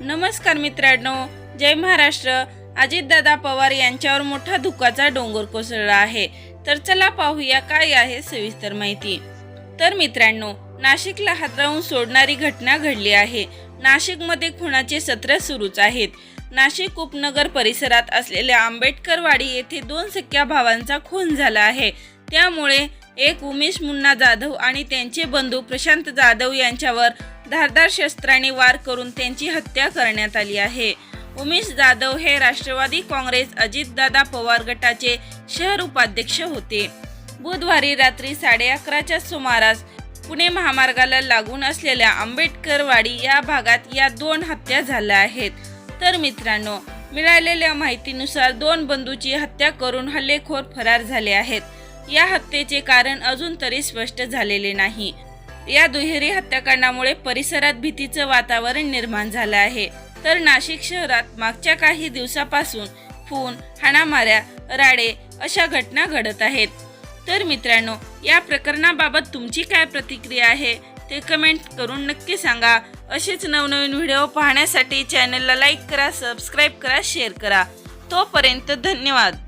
नमस्कार मित्रांनो जय महाराष्ट्र. अजितदादा पवार यांच्यावर मोठा धुकाचा डोंगर कोसळला आहे. तर चला पाहूया काय आहे सविस्तर माहिती. तर मित्रांनो नाशिकला हातरावून सोडणारी घटना घडली आहे. नाशिकमध्ये खुनाचे सत्र सुरूच आहेत. नाशिक उपनगर परिसरात असलेल्या आंबेडकरवाडी येथे दोन सख्या भावांचा खून झाला आहे. त्यामुळे एक उमेश मुन्ना जाधव आणि त्यांचे बंधू प्रशांत जाधव यांच्यावर धारदार शस्त्राने वार करून त्यांची हत्या करण्यात आली आहे. उमेश जाधव हे राष्ट्रवादी काँग्रेस अजितदादा पवार गटाचे शहर उपाध्यक्ष होते. बुधवारी रात्री साडे अकराच्या सुमारास पुणे महामार्गाला लागून असलेल्या आंबेडकरवाडी या भागात या दोन हत्या झाल्या आहेत. तर मित्रांनो मिळालेल्या माहितीनुसार दोन बंधूची हत्या करून हल्लेखोर फरार झाले आहेत. या हत्येचे कारण अजून तरी स्पष्ट झालेले नाही. या दुहेरी हत्याकांडामुळे परिसरात भीतीचं वातावरण निर्माण झालं आहे. तर नाशिक शहरात मागच्या काही दिवसापासून खून हाणामाऱ्या राडे अशा घटना घडत आहेत. तर मित्रांनो या प्रकरणाबाबत तुमची काय प्रतिक्रिया आहे? ते कमेंट करून नक्की सांगा. असेच नवनवीन व्हिडिओ पाहण्यासाठी चॅनलला लाईक करा सबस्क्राईब करा शेअर करा. तोपर्यंत धन्यवाद.